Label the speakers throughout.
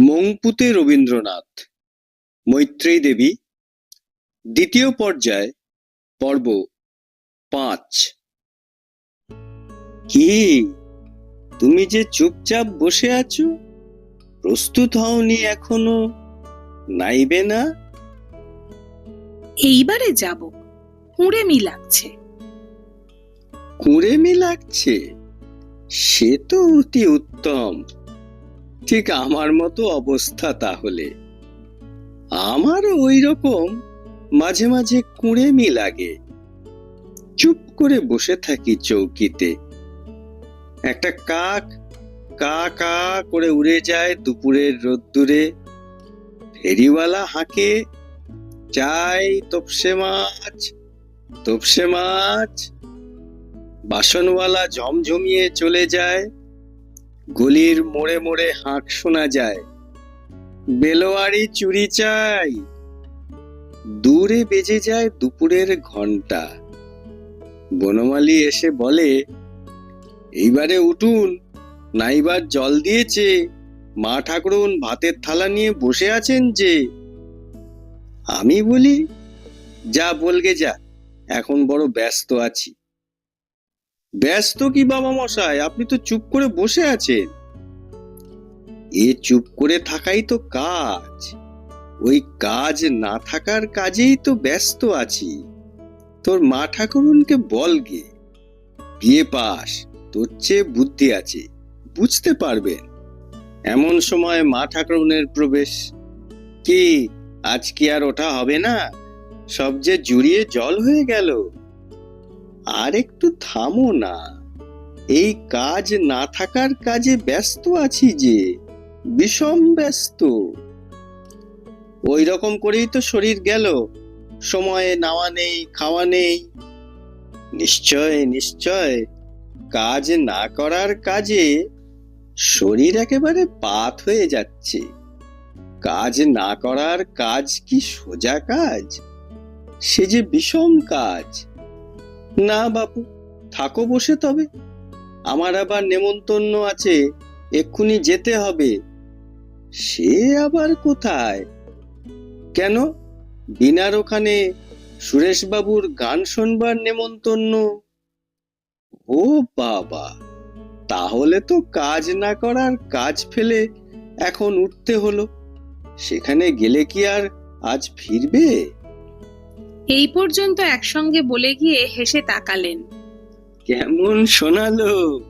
Speaker 1: মংপুতে রবীন্দ্রনাথ মৈত্রেয়ী দেবী দ্বিতীয় পর্যায় পর্ব পাঁচ। কি তুমি যে চুপচাপ বসে আছো প্রস্তুত হওনি এখনও নাইবে না?
Speaker 2: এইবারে যাব কুঁড়েমি লাগছে।
Speaker 1: কুঁড়েমি লাগছে? সে তো অতি উত্তম। ঠিক আমার মতো অবস্থা তাহলে। আমার ওই রকম মাঝে মাঝে কুঁড়েমি লাগে। চুপ করে বসে থাকি চৌকিতে। একটা কাক কা কা করে উড়ে যায় দুপুরের রোদ্দুরে। ফেরিওয়ালা হাঁকে, চাই তপসে মাছ তপসে মাছ। বাসনওয়ালা ঝমঝমিয়ে চলে যায়। গলির মোড়ে মোড়ে হাঁক শোনা যায়। বেলোয়ারি চুরি চাই। দূরে বেজে যায় দুপুরের ঘণ্টা বনমালী এসে বলে, এইবারে উঠুন, নাইবার জল দিয়েছে। মা ঠাকুরুন ভাতের থালা নিয়ে বসে আছেন যে। আমি বলি, যা বলগে যা, এখন বড় ব্যস্ত আছি। ব্যস্ত কি বাবা মশাই? আপনি তো চুপ করে বসে আছেন। এ চুপ করে থাকাই তো কাজ। ওই কাজ না থাকার কাজেই তো ব্যস্ত আছি। তোর মা ঠাকুরুনকে বলগে বিয়ে পাস, তোর চেয়ে বুদ্ধি আছে। বুঝতে পারবেন। এমন সময় মা ঠাকুরুনের প্রবেশ। কি, আজ কি আর ওঠা হবে না? সব যে জুড়িয়ে জল হয়ে গেল। আর একটু থামো না। এই কাজ না থাকার কাজে ব্যস্ত আছি যে, বিষম ব্যস্ত। ওই রকম করেই তো শরীর গেল। সময়ে নাওয়া নেই, খাওয়া নেই। নিশ্চয় নিশ্চয়, কাজ না করার কাজে শরীর একেবারে পাত হয়ে যাচ্ছে। কাজ না করার কাজ কি সোজা কাজ? সে যে বিষম কাজ। না বাপু, থাকো বসে তবে। আমার আবার নেমন্তন্ন আছে, এক্ষুনি যেতে হবে। সে আবার কোথায়? কেন? বিনার ওখানে সুরেশবাবুর গান শোনবার নেমন্তন্ন। ও বাবা, তাহলে তো কাজ না করার কাজ ফেলে এখন উঠতে হলো। সেখানে গেলে কি আর আজ ফিরবে?
Speaker 2: এই পর্যন্ত একসঙ্গে বলে গিয়ে হেসে তাকালেন।
Speaker 1: কেমন শোনালো?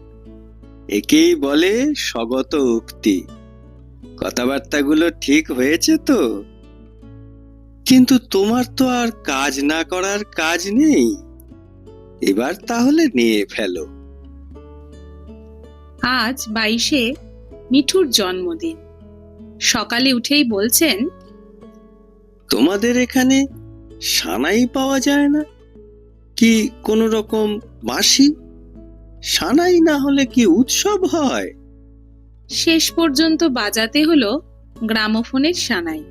Speaker 1: একেই বলে স্বগত উক্তি। কথাবার্তাগুলো ঠিক হয়েছে তো? কিন্তু তোমার তো আর কাজ না করার কাজ নেই। এবার তাহলে নিয়ে ফেলো।
Speaker 2: আজ বাইশে মিঠুর জন্মদিন। সকালে উঠেই বলছেন
Speaker 1: তোমাদের এখানে সানাই পাওয়া যায় না? কি কোনো রকম বাঁশি? সানাই না হলে কি উৎসব হয়?
Speaker 2: শেষ পর্যন্ত বাজাতে হলো গ্রামোফোনের সানাই।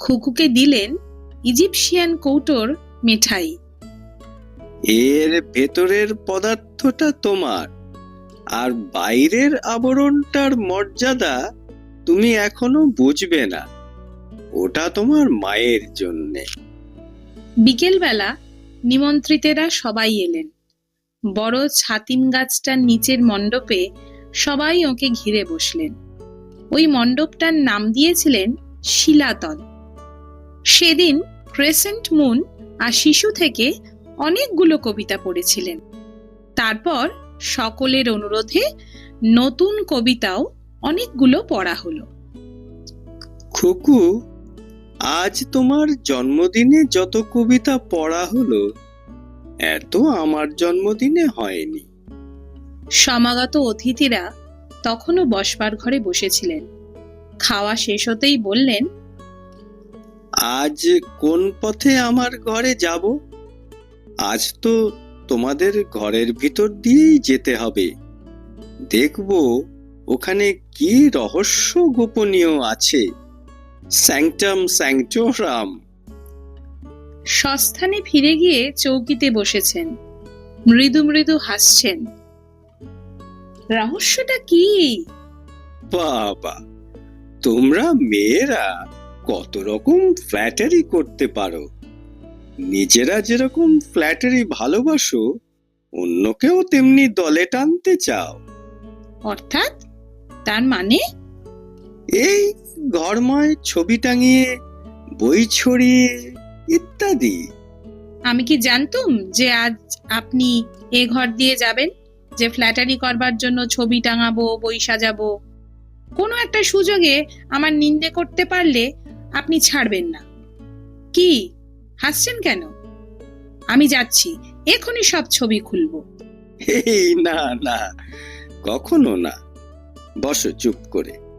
Speaker 2: খুকুকে দিলেন ইজিপশিয়ান কৌটোর মিঠাই।
Speaker 1: এর ভেতরের পদার্থটা তোমার আর বাইরের আবরণটার মর্যাদা তুমি এখনও বুঝবে না। ওটা তোমার মায়ের জন্যে।
Speaker 2: বিকেলবেলা নিমন্ত্রিতেরা সবাই এলেন। বড় ছাতিম গাছটার নিচের মণ্ডপে সবাই ওকে ঘিরে বসলেন। ওই মণ্ডপটার নাম দিয়েছিলেন শিলাতল। সেদিন ক্রেসেন্ট মুন আর শিশু থেকে অনেকগুলো কবিতা পড়েছিলেন। তারপর সকলের অনুরোধে নতুন কবিতাও অনেকগুলো পড়া হলো।
Speaker 1: খুকু আজ তোমার জন্মদিনে যত কবিতা পড়া হলো এত আমার জন্মদিনে হয়নি।
Speaker 2: সমাগত অতিথিরা তখনও বসবার ঘরে বসেছিলেন। খাওয়া শেষ হতেই বললেন
Speaker 1: আজ কোন পথে আমার ঘরে যাব? আজ তো তোমাদের ঘরের ভিতর দিয়েই যেতে হবে। দেখব ওখানে কি রহস্য গোপনীয় আছে। স্যাংটাম স্যাংটোরাম।
Speaker 2: সস্থানে ফিরে গিয়ে চৌকিতে বসেছেন। মৃদু মৃদু হাসছেন। রহস্যটা কি?
Speaker 1: বাবা তোমরা মেয়েরা কত রকম ফ্ল্যাটারি করতে পারো? নিজেরা যেরকম ফ্ল্যাটারি ভালোবাসো অন্যকেও তেমনি দলে টানতে চাও।
Speaker 2: অর্থাৎ তার মানে
Speaker 1: এই ঘরময় ছবি টাঙিয়ে বই ছড়িয়ে ইত্যাদি।
Speaker 2: আমি কি জানতুম যে আজ আপনি এ ঘর দিয়ে যাবেন? যে ফ্ল্যাটারি করবার জন্য ছবি টাঙাবো বই সাজাবো। কোনো একটা সুযোগে আমার নিন্দে করতে পারলে আপনি ছাড়বেন না। কি? হাসছেন কেন? আমি যাচ্ছি এখনই সব ছবি খুলবো।
Speaker 1: না না কখনো না। বসো চুপ করে।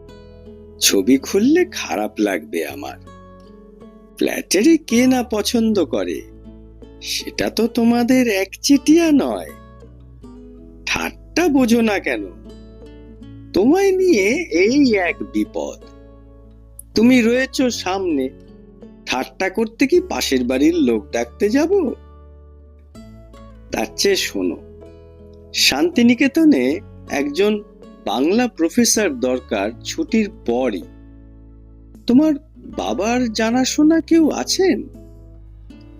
Speaker 1: ছবি খুললে খারাপ লাগবে আমার। ফ্ল্যাটারি কে না পছন্দ করে? সেটা তো তোমাদের একচেটিয়া নয়। ঠাট্টা বোঝো না কেন? তোমায় নিয়ে এই এক বিপদ। তুমি রয়েছ সামনে। ঠাট্টা করতে কি পাশের বাড়ির লোক ডাকতে যাব? তার চেয়ে শোনো, শান্তিনিকেতনে একজন বাংলা প্রফেসর দরকার ছুটির পরই। তোমার বাবার জানাশোনা কেউ আছেন?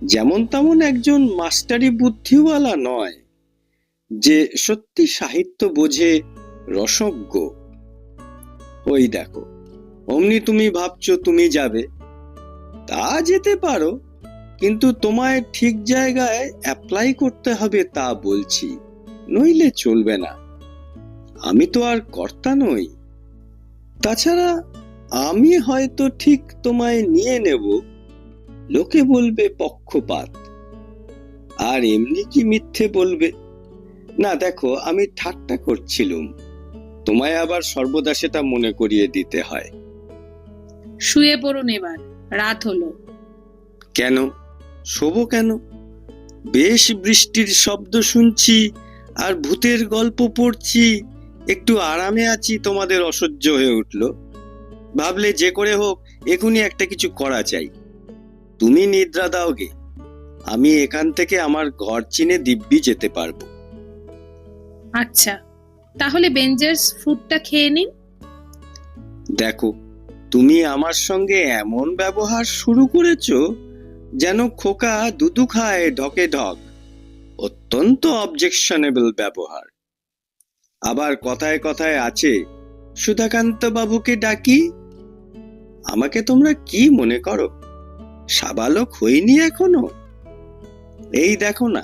Speaker 1: যেমন তেমন একজন মাস্টারি বুদ্ধিওয়ালা নয়, যে সত্যি সাহিত্য বোঝে রসজ্ঞ। ওই দেখো, অমনি তুমি ভাবছ তুমি যাবে। তা যেতে পারো, কিন্তু তোমায় ঠিক জায়গায় অ্যাপ্লাই করতে হবে তা বলছি, নইলে চলবে না। আমি তো আর কর্তা নই। তাছাড়া আমি হয়তো ঠিক তোমায় নিয়ে নেব। লোকে বলবে পক্ষপাত। আর এমনি কি মিথ্যে বলবে? না দেখো আমি ঠাট্টা করছিলুম। তোমায় আবার সর্বদা সেটা মনে করিয়ে দিতে হয়।
Speaker 2: শুয়ে পড়ুন এবার রাত হলো।
Speaker 1: কেন? শোবো কেন? বেশ বৃষ্টির শব্দ শুনছি আর ভূতের গল্প পড়ছি। একটু আরামে আছি তোমাদের অসহ্য হয়ে উঠল। ভাবলে যে করে হোক এখনই একটা কিছু করা চাই। তুমি নিদ্রা দাও গে। আমি এখান থেকে আমার ঘর চিনে দিব্যি যেতে পারব।
Speaker 2: আচ্ছা তাহলে বেঞ্জার্স ফুডটা খেয়ে নিন।
Speaker 1: দেখো তুমি আমার সঙ্গে এমন ব্যবহার শুরু করেছ যেন খোকা দুদু খায় ঢকে ঢক। অত্যন্ত অবজেকশনেবল ব্যবহার। আবার কথায় কথায় আছে সুধাকান্ত বাবুকে ডাকি? আমাকে তোমরা কি মনে করো? সাবালক হইনি এখনও? এই দেখো না,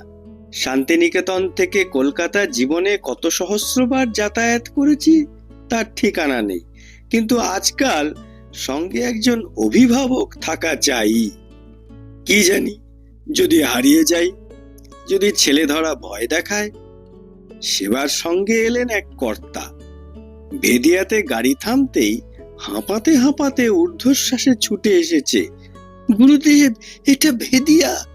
Speaker 1: শান্তিনিকেতন থেকে কলকাতা জীবনে কত সহস্রবার যাতায়াত করেছি, তার ঠিকানা নেই। কিন্তু আজকাল সঙ্গে একজন অভিভাবক থাকা চাই। কি জানি, যদি হারিয়ে যাই, যদি ছেলে ধরা ভয় দেখায় সেবার সঙ্গে এলেন এক কর্তা। ভেদিয়াতে গাড়ি থামতেই হাঁপাতে হাঁপাতে ঊর্ধ্বশ্বাসে ছুটে এসেছে, গুরুদেব, এটা ভেদিয়া!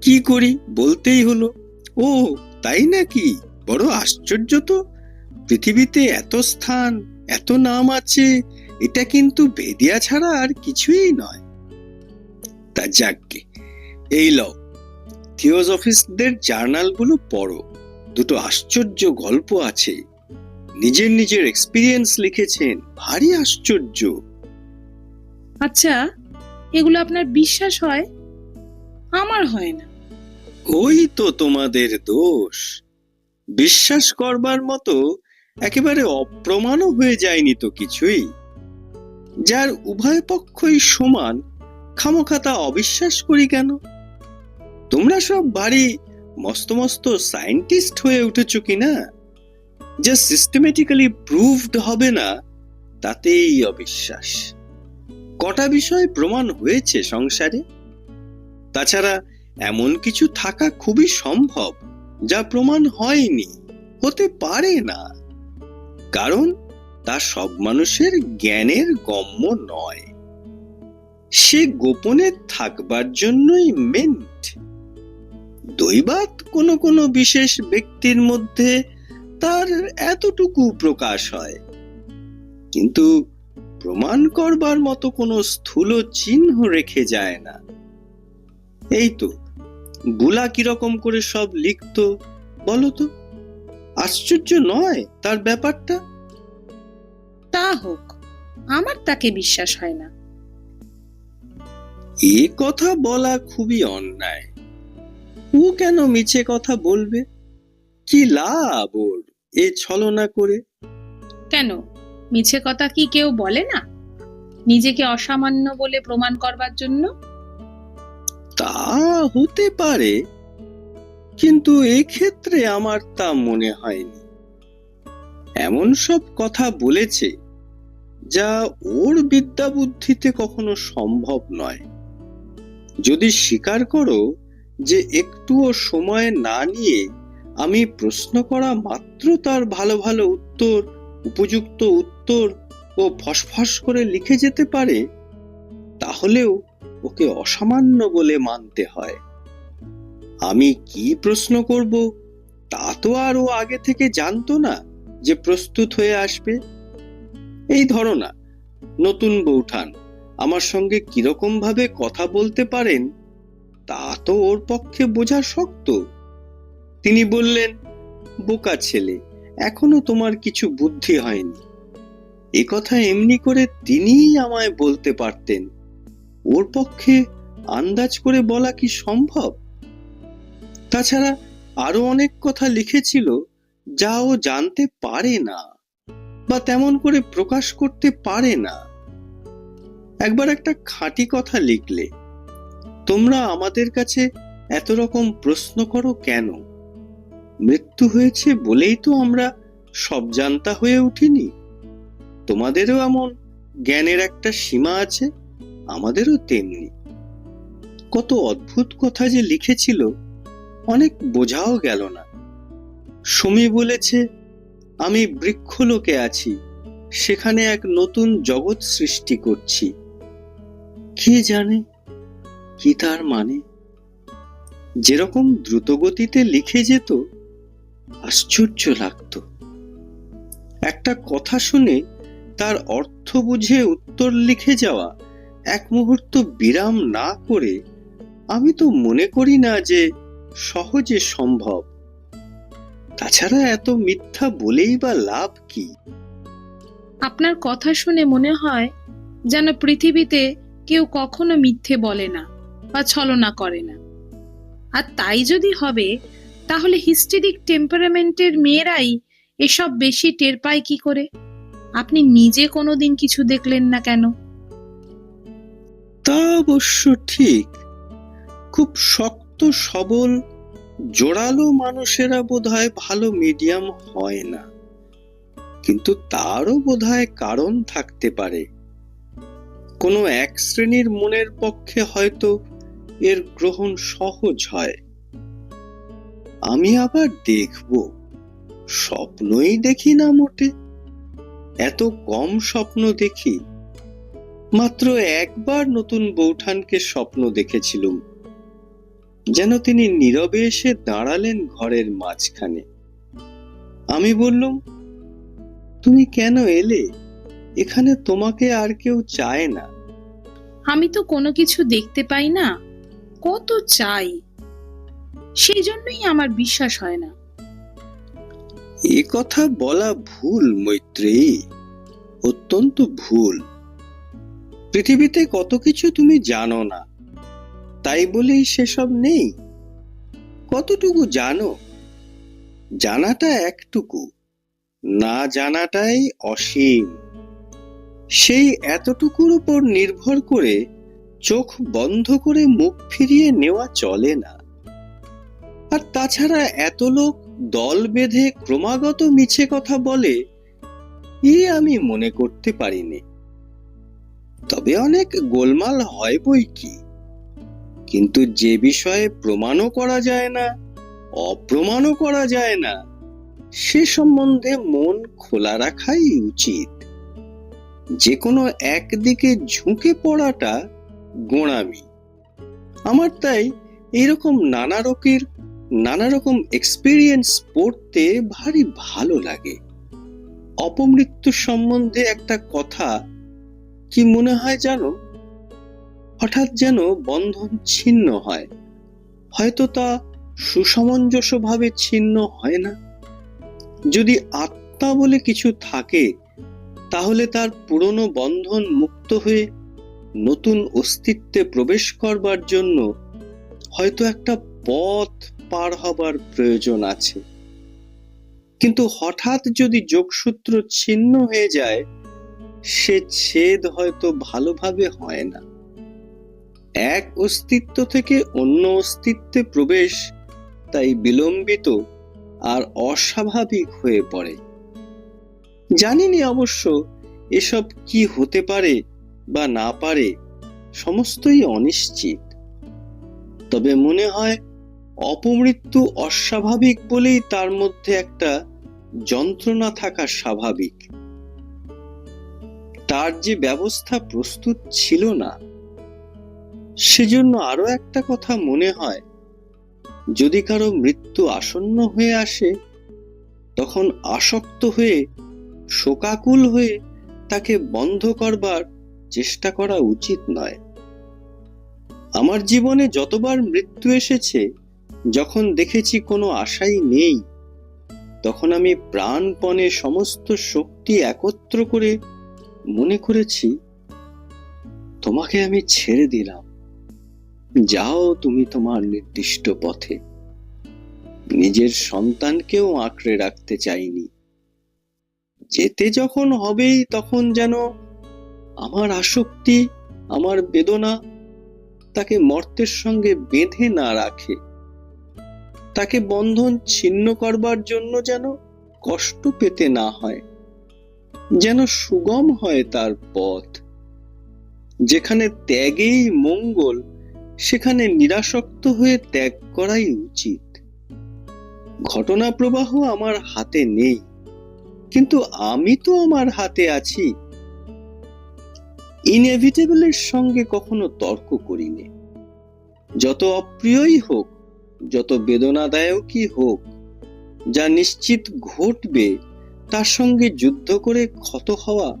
Speaker 1: কি করি বলতেই হলো? ও, তাই নাকি? বড় আশ্চর্য তো! পৃথিবীতে এত স্থান, এত নাম আছে, এটা কিন্তু ভেদিয়া ছাড়া আর কিছুই নয়। তা যাকগে এই লও। থিওজফিস্টদের জার্নালগুলো পড়ো। দুটো আশ্চর্য গল্প আছে। নিজের নিজের এক্সপিরিয়েন্স লিখেছেন। ভারী আশ্চর্য।
Speaker 2: আচ্ছা এগুলো আপনার বিশ্বাস হয়? আমার হয় না।
Speaker 1: ওই তো তোমাদের দোষ। বিশ্বাস করবার মতো একেবারে অপ্রমাণও হয়ে যায়নি তো কিছুই। যার উভয় পক্ষই সমান খামোখাতা অবিশ্বাস করি কেন? তোমরা সব ভারী মস্ত মস্ত সায়েন্টিস্ট হয়ে উঠেছ কিনা? যা সিস্টেমেটিক্যালি প্রুভড হবে না, তাতেই অবিশ্বাস। কটা বিষয় প্রমাণ হয়েছে সংসারে? তাছাড়া এমন কিছু থাকা খুবই সম্ভব, যা প্রমাণ হয়নি, হতে পারে না। কারণ তা সব মানুষের জ্ঞানের গম্য নয়। সে গোপনে থাকবার জন্যই মেন্ট দৈবাত কোনো কোনো বিশেষ ব্যক্তির মধ্যে তার এতটুকু প্রকাশ হয়। কিন্তু প্রমাণ করবার মতো কোনো স্থূল চিহ্ন রেখে যায় না। এই তো বুলা কীরকম করে সব লিখতো বলো তো? আশ্চর্য নয় তার ব্যাপারটা?
Speaker 2: তা হোক আমার তাকে বিশ্বাস হয় না।
Speaker 1: এ কথা বলা খুবই অন্যায়। ও কেন মিছে কথা বলবে? কি লাভ ওর এ ছলনা করে?
Speaker 2: কেন? মিছে কথা কি কেউ বলে না? নিজেকে অসামান্য বলে প্রমাণ করবার জন্য?
Speaker 1: তা হতে পারে কিন্তু এক্ষেত্রে আমার তা মনে হয়নি। এমন সব কথা বলেছে যা ওর বিদ্যা বুদ্ধিতে কখনো সম্ভব নয়। যদি স্বীকার করো যে একটুও সময় না নিয়ে আমি প্রশ্ন করা মাত্র তার ভালো ভালো উত্তর, উপযুক্ত উত্তর ও ফসফস করে লিখে যেতে পারে, তাহলেও ওকে অসামান্য বলে মানতে হয়। আমি কি প্রশ্ন করব তা তো আর ও আগে থেকে জানতো না যে প্রস্তুত হয়ে আসবে। এই ধরো না, নতুন বৌঠান, আমার সঙ্গে কীরকম ভাবে কথা বলতে পারেন? তা তো ওর পক্ষে বোঝা শক্ত। তিনি বললেন, বোকা ছেলে, এখনও তোমার কিছু বুদ্ধি হয়নি। এ কথা এমনি করে তিনিই আমায় বলতে পারতেন। ওর পক্ষে আন্দাজ করে বলা কি সম্ভব? তাছাড়া আরও অনেক কথা লিখেছিল যা ও জানতে পারে না বা তেমন করে প্রকাশ করতে পারে না। একবার একটা খাঁটি কথা লিখলে তোমরা আমাদের কাছে এত রকম প্রশ্ন করো কেন? মৃত্যু হয়েছে বলেই তো আমরা সব জানতা হয়ে উঠিনি। তোমাদেরও এমন জ্ঞানের একটা সীমা আছে, আমাদেরও তেমনি। কত অদ্ভুত কথা যে লিখেছিল, অনেক বোঝাও গেল না। সমী বলেছে, আমি বৃক্ষলোকে আছি, সেখানে এক নতুন জগৎ সৃষ্টি করছি। কে জানে? কি তার মানে? যেরকম দ্রুতগতিতে লিখে যেত, আশ্চর্য লাগতো। একটা কথা শুনে তার অর্থ বুঝে উত্তর লিখে যাওয়া এক মুহূর্ত বিরাম না করে আমি তো মনে করি না যে সহজে সম্ভব। তাছাড়া এত মিথ্যা বলেই বা লাভ কি?
Speaker 2: আপনার কথা শুনে মনে হয় যেন পৃথিবীতে কেউ কখনো মিথ্যে বলে না। বা ছলনা করে না। আর তাই যদি হবে, তাহলে হিস্টেরিক টেম্পারামেন্টের মেয়েরাই এসব বেশি টের পায় কি করে? আপনি নিজে কোনোদিন কিছু দেখলেন না কেন?
Speaker 1: তা অবশ্য ঠিক। খুব শক্ত, সবল, জোরালো মানুষেরা বোধহয় ভালো মিডিয়াম হয় না। কিন্তু তারও বোধহয় কারণ থাকতে পারে। কোনো এক শ্রেণির মনের পক্ষে হয়তো এর গ্রহণ সহজ হয়। আমি আবার দেখব। স্বপ্নই দেখি না মোটে। এত কম স্বপ্ন দেখি। মাত্র একবার নতুন বৌঠানকে স্বপ্ন দেখেছিলুম। যেন তিনি নীরবে এসে দাঁড়ালেন ঘরের মাঝখানে। আমি বললুম, তুমি কেন এলে? এখানে তোমাকে আর কেউ চায় না।
Speaker 2: আমি তো কোনো কিছু দেখতে পাই না। কত চাই? সেই জন্যই আমার বিশ্বাস হয় না।
Speaker 1: এ কথা বলা ভুল মৈত্রেয়ী অত্যন্ত ভুল। পৃথিবীতে কত কিছু তুমি জানো না। তাই বলেই সেসব নেই। কতটুকু জানো? জানাটা একটুকু। না জানাটাই অসীম। সেই এতটুকুর উপর নির্ভর করে চোখ বন্ধ করে মুখ ফিরিয়ে নেওয়া চলে না। আর তাছাড়া এত লোক দল বেঁধে ক্রমাগত মিছে কথা বলে ই আমি মনে করতে পারিনি। তবে অনেক গোলমাল হয় বই কি। কিন্তু যে বিষয়ে প্রমাণও করা যায় না, অপ্রমাণও করা যায় না, সে সম্বন্ধে মন খোলা রাখাই উচিত। যে কোনো একদিকে ঝুঁকে পড়াটা গোঁড়ামি। আমার তাই এইরকম নানা রকের, নানা রকম এক্সপিরিয়েন্স পড়তে ভারী ভালো লাগে। অপমৃত্যু সম্বন্ধে একটা কথা কি মনে হয় জানো? হঠাৎ যেন বন্ধন ছিন্ন হয়। হয়তো তা সুসামঞ্জস্যভাবে ছিন্ন হয় না। যদি আত্মা বলে কিছু থাকে, তাহলে তার পুরনো বন্ধন মুক্ত হয়ে নতুন অস্তিত্বে প্রবেশ করবার জন্য হয়তো একটা পথ পার হবার প্রয়োজন আছে। কিন্তু হঠাৎ যদি যোগসূত্র ছিন্ন হয়ে যায়, সে ছেদ হয়তো ভালোভাবে হয় না। এক অস্তিত্ব থেকে অন্য অস্তিত্বে প্রবেশ তাই বিলম্বিত আর অস্বাভাবিক হয়ে পড়ে। জানিনি অবশ্য এসব কি হতে পারে বা না পারে, সমস্তই অনিশ্চিত। তবে মনে হয়, অপমৃত্যু অস্বাভাবিক বলেই তার মধ্যে একটা যন্ত্রণা থাকা স্বাভাবিক। তার যে ব্যবস্থা প্রস্তুত ছিল না, সেজন্য আরও একটা কথা মনে হয়, যদি কারও মৃত্যু আসন্ন হয়ে আসে, তখন আসক্ত হয়ে, শোকাকুল হয়ে তাকে বন্ধ করবার চেষ্টা করা উচিত নয়। আমার জীবনে যতবার মৃত্যু এসেছে, যখন দেখেছি কোনো আশাই নেই, তখন আমি প্রাণপণে সমস্ত শক্তি একত্র করে মনে করেছি, তোমাকে আমি ছেড়ে দিলাম। যাও তুমি তোমার নির্দিষ্ট পথে। নিজের সন্তানকেও আঁকড়ে রাখতে চাইনি। যেতে যখন হবেই তখন যেন আমার আসক্তি, আমার বেদনা তাকে মর্তের সঙ্গে বেঁধে না রাখে। তাকে বন্ধন ছিন্ন করবার জন্য যেন কষ্ট পেতে না হয়, যেন সুগম হয় তার পথ। যেখানে ত্যাগেই মঙ্গল, সেখানে নিরাসক্ত হয়ে ত্যাগ করাই উচিত। ঘটনা প্রবাহ আমার হাতে নেই, কিন্তু আমি তো আমার হাতে আছি। ইনএভিটেবলের সঙ্গে কখনো তর্ক করিনি। যত অপ্রিয়ই হোক, যত বেদনাদায়কই হোক, যা নিশ্চিত ঘটবে, তার সঙ্গে যুদ্ধ করে ক্ষত হওয়া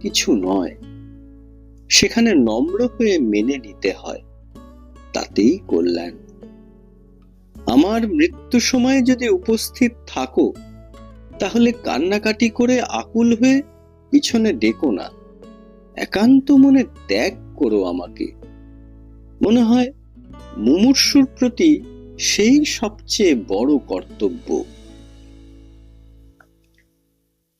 Speaker 1: কিছু নয়। সেখানে নম্র হয়ে মেনে নিতে হয়। তাতেই কল্যাণ। আমার মৃত্যু সময়ে যদি উপস্থিত থাকো, তাহলে কান্নাকাটি করে আকুল হয়ে পিছনে ডেকো না। একান্ত মনে ত্যাগ করো আমাকে। মনে হয় মুমূর্ষুর প্রতি সেই সবচেয়ে বড় কর্তব্য।